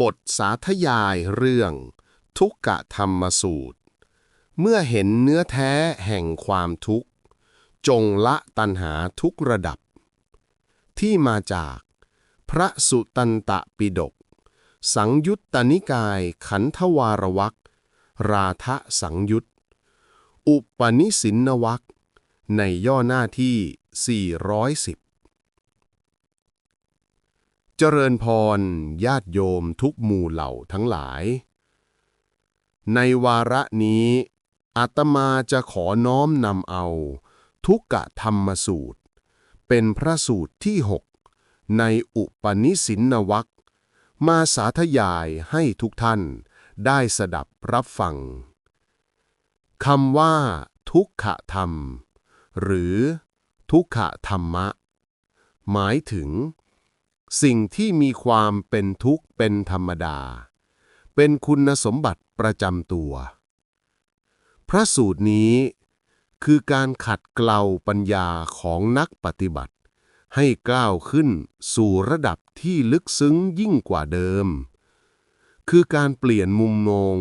บทสาธยายเรื่อง ทุกกะธรรมสูตร เมื่อเห็นเนื้อแท้แห่งความทุกข์ จงละตัณหาทุกระดับ ที่มาจากพระสุตันตปิฎกสังยุตตนิกายขันธวารวักราทะสังยุตอุปนิสินวักในย่อหน้าที่ 410 เจริญพร ญาติโยมทุกหมู่เหล่าทั้งหลาย ในวาระนี้อาตมาจะขอน้อมนำเอา ทุกกะธรรมสูตร เป็นพระสูตรที่หกในอุปนิสินนวักมาสาธยายให้ทุกท่านได้สดับรับฟังคำว่า ทุกขธรรม หรือ ทุกขธรรมะ หมายถึง สิ่งที่มีความเป็นทุกข์เป็นธรรมดา เป็นคุณสมบัติประจำตัว พระสูตรนี้คือการขัดเกลาปัญญาของนักปฏิบัติ ให้ก้าวขึ้นสู่ระดับที่ลึกซึ้งยิ่งกว่าเดิม คือการเปลี่ยนมุมมอง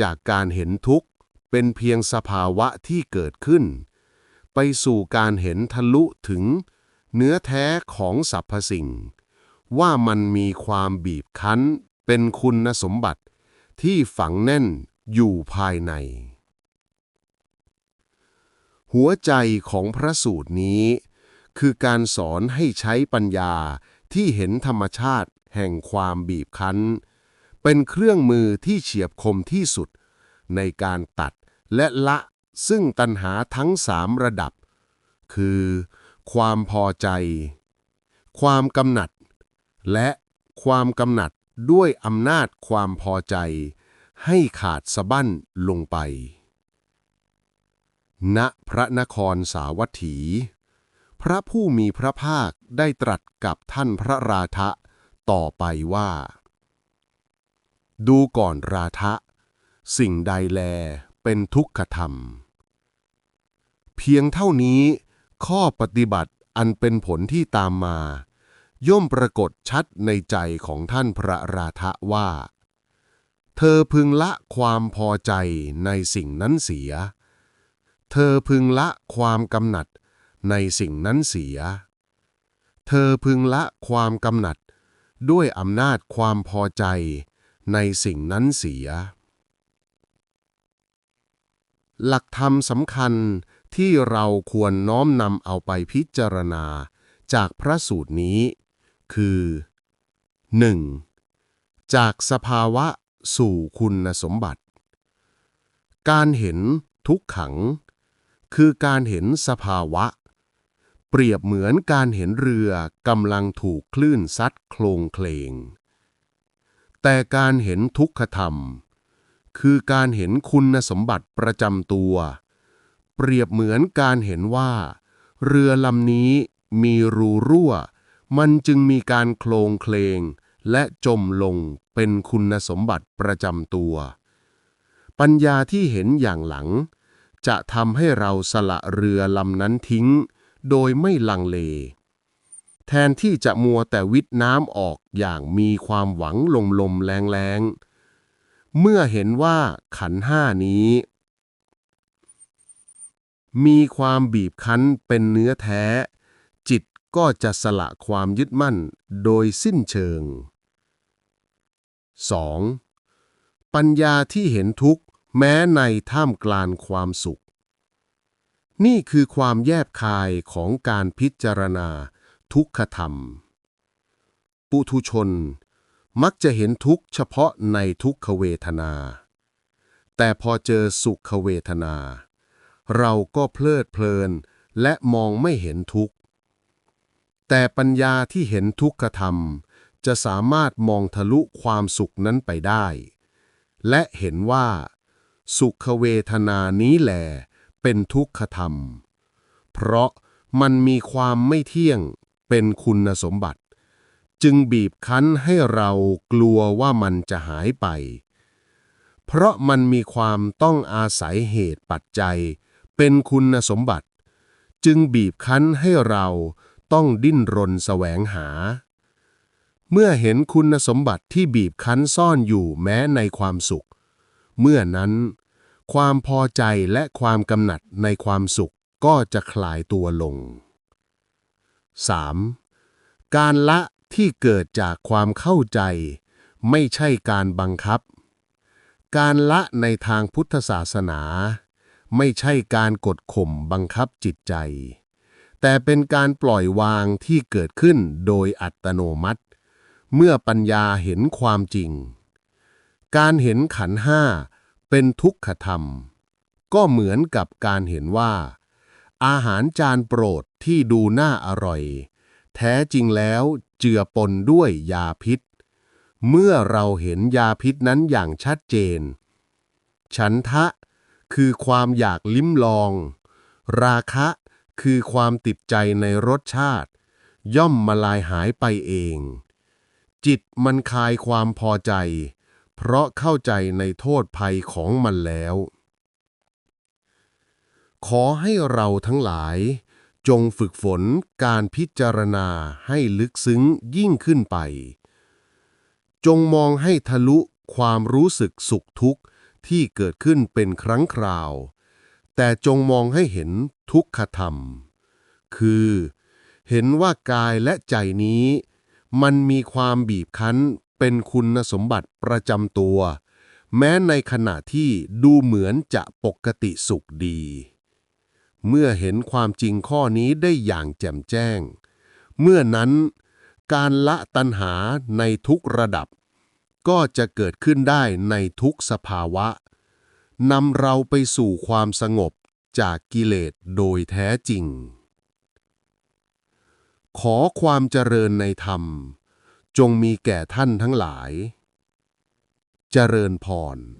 จากการเห็นทุกข์เป็นเพียงสภาวะที่เกิดขึ้น ไปสู่การเห็นทะลุถึงเนื้อแท้ของสรรพสิ่ง ว่ามันมีความบีบคั้น เป็นคุณสมบัติที่ฝังแน่นอยู่ภายใน หัวใจของพระสูตรนี้ คือการสอนให้ใช้ปัญญาที่เห็นธรรมชาติแห่งความบีบคั้น เป็นเครื่องมือที่เฉียบคมที่สุด ในการตัดและละซึ่งตัณหาทั้งสามระดับ คือ ความพอใจ ความกำหนัด และความกำหนัดด้วยอำนาจความพอใจ ให้ขาดสะบั้นลงไป ณพระนครสาวัตถี พระผู้มีพระภาคได้ตรัสกับท่านพระราทะต่อไปว่า ดูก่อนราทะสิ่งใดแลเป็นทุกขธรรม เพียงเท่านี้ข้อปฏิบัติอันเป็นผลที่ตามมา ย่อมปรากฏชัดในใจของท่านพระราทะว่า เธอพึงละความพอใจในสิ่งนั้นเสีย เธอพึงละความกำหนัดในสิ่งนั้นเสีย เธอพึงละความกำหนัดด้วยอำนาจความพอใจในสิ่งนั้นเสีย หลักธรรมสำคัญที่เราควรน้อมนำเอาไปพิจารณาจากพระสูตรนี้ คือ 1. จากสภาวะสู่คุณสมบัติ การเห็นทุกขัง คือการเห็นสภาวะ เปรียบเหมือนการเห็นเรือกำลังถูกคลื่นซัดโคลงเคลง แต่การเห็นทุกขธรรม คือการเห็นคุณสมบัติประจำตัว เปรียบเหมือนการเห็นว่า เรือลำนี้มีรูรั่ว มันจึงมีการโคลงเคลง และจมลงเป็นคุณสมบัติประจำตัว ปัญญาที่เห็นอย่างหลัง จะทำให้เราสละเรือลำนั้นทิ้ง โดยไม่ลังเล แทนที่จะมัวแต่วิทน้ำออกอย่างมีความหวังลมลมแรงแรงเมื่อเห็นว่าขันห้านี้ มีความบีบคั้นเป็นเนื้อแท้ ก็จะสละความยึดมั่นโดยสิ้นเชิง 2. ปัญญาที่เห็นทุกข์แม้ในท่ามกลางความสุข นี่คือความแยบคายของการพิจารณาทุกขธรรม ปุถุชนมักจะเห็นทุกข์เฉพาะในทุกขเวทนา แต่พอเจอสุขเวทนา เราก็เพลิดเพลินและมองไม่เห็นทุกข์ แต่ปัญญาที่เห็นทุกขธรรม จะสามารถมองทะลุความสุขนั้นไปได้ และเห็นว่า สุขเวทนานี้แหลเป็นทุกขธรรม เพราะมันมีความไม่เที่ยงเป็นคุณสมบัติ จึงบีบคั้นให้เรากลัวว่ามันจะหายไป เพราะมันมีความต้องอาศัยเหตุปัจจัย เป็นคุณสมบัติ จึงบีบคั้นให้เรา ต้องดิ้นรนแสวงหา เมื่อเห็นคุณสมบัติที่บีบคั้นซ่อนอยู่แม้ในความสุข เมื่อนั้น ความพอใจและความกำหนัดในความสุขก็จะคลายตัวลง 3. การละที่เกิดจากความเข้าใจ ไม่ใช่การบังคับ การละในทางพุทธศาสนา ไม่ใช่การกดข่มบังคับจิตใจ แต่เป็นการปล่อยวางที่เกิดขึ้นโดยอัตโนมัติ เมื่อปัญญาเห็นความจริง การเห็นขันห้าเป็นทุกขธรรม ก็เหมือนกับการเห็นว่า อาหารจานโปรดที่ดูน่าอร่อย แท้จริงแล้วเจือปนด้วยยาพิษ เมื่อเราเห็นยาพิษนั้นอย่างชัดเจน ฉันทะคือความอยากลิ้มลอง ราคะ คือความติดใจในรสชาติ ย่อมมาลายหายไปเอง จิตมันคลายความพอใจ เพราะเข้าใจในโทษภัยของมันแล้ว ขอให้เราทั้งหลาย จงฝึกฝนการพิจารณาให้ลึกซึ้งยิ่งขึ้นไป จงมองให้ทะลุความรู้สึกสุขทุกข์ที่เกิดขึ้นเป็นครั้งคราว แต่จงมองให้เห็นทุกขธรรม คือ เห็นว่ากายและใจนี้ มันมีความบีบคั้นเป็นคุณสมบัติประจำตัว แม้ในขณะที่ดูเหมือนจะปกติสุขดี เมื่อเห็นความจริงข้อนี้ได้อย่างแจ่มแจ้ง เมื่อนั้นการละตัณหาในทุกระดับ ก็จะเกิดขึ้นได้ในทุกสภาวะ นำเราไปสู่ความสงบจากกิเลสโดยแท้จริง ขอความเจริญในธรรม จงมีแก่ท่านทั้งหลาย เจริญพร